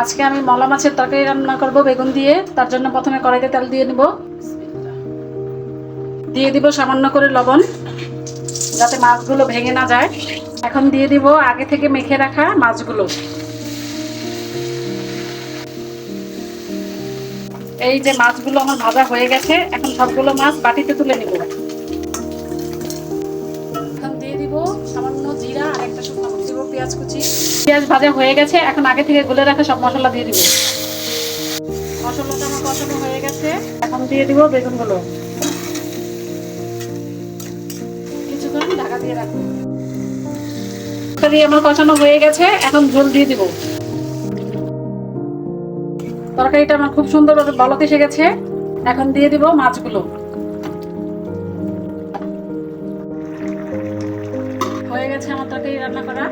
আজকে আমি মলা মাছের তরকারি রান্না করব, বেগুন দিয়ে। তার জন্য প্রথমে কড়াইতে তেল দিয়ে নিব। দিয়ে দিব সামান্য করে লবণ, যাতে মাছগুলো ভেঙে না যায়। এখন দিয়ে দিব আগে থেকে মেখে রাখা মাছগুলো। এই যে মাছগুলো আমার ভাজা হয়ে গেছে, এখন সবগুলো মাছ বাটিতে তুলে নিব। পেঁয়াজ কুচি। পেঁয়াজ ভাজা হয়ে গেছে, এখন আগে থেকে গুলে রাখা সব মশলা দিয়ে দিব। মশলাটা আমার কষানো হয়ে গেছে, এখন দিয়ে দিব বেগুনগুলো ঝোল দিয়ে তরকারিটা আমার খুব এসে গেছে, এখন দিয়ে মাছগুলো। হয়ে গেছে আমার তরকারি রান্না করা।